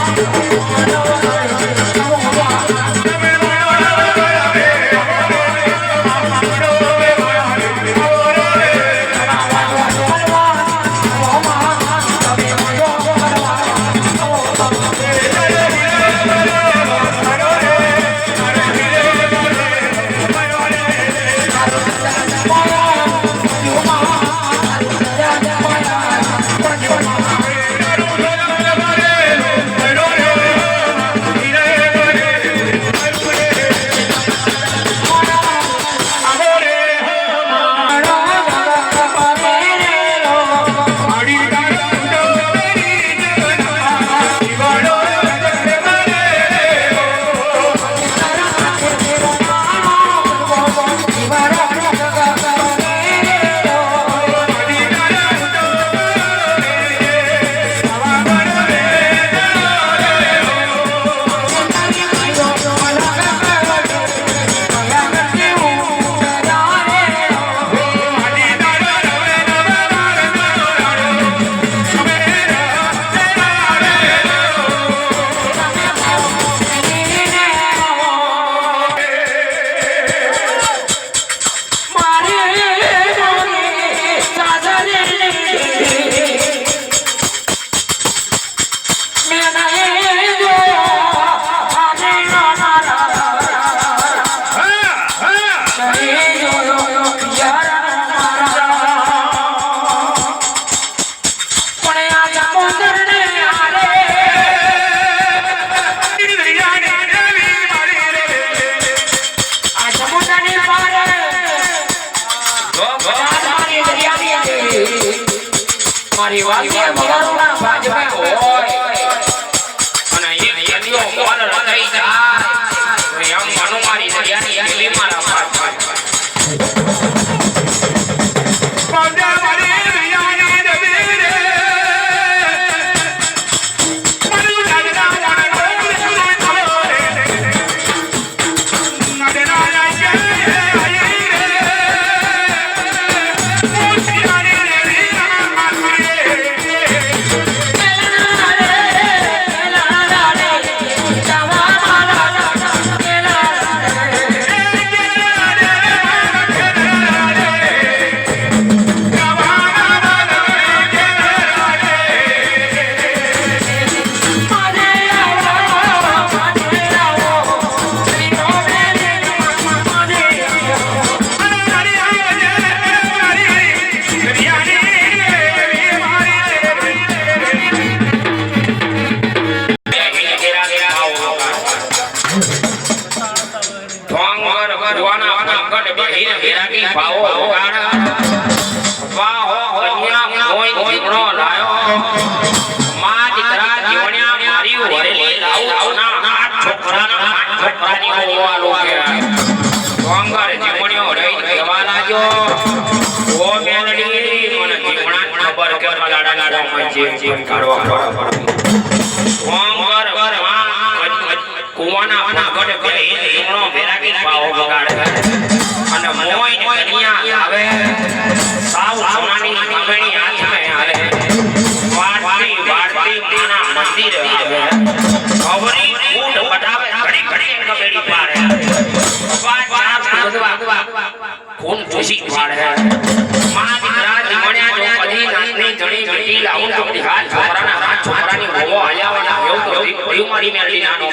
I મારી વાત ભાજપા હોય. ગઢ લાડા લાડા માં જીવ જીવ કાઢવા કુવાના ગઢ ગઢ હિંગણો ભેરાગી પાવો બગાડે અને મોય ને કન્યા આવે સાવ સોનાની કામણી હાથમાં આવે વાડતી વાડતી માના મંદિર આવે. કવરી ફૂટ બટાવે ઘડી ઘડી કમેડી પાડે. વાડ ચાર ભગવા, ખૂન ખુશી પાડે. માં દીકરા જીવણ્યા જો કદી નાતની જણી જટી લાવું તો કદી હાથ, છોકરાના હાથ, છોકરાની હોવો હલ્યાવાના એવું તો કદી મારી મેળવી નાનો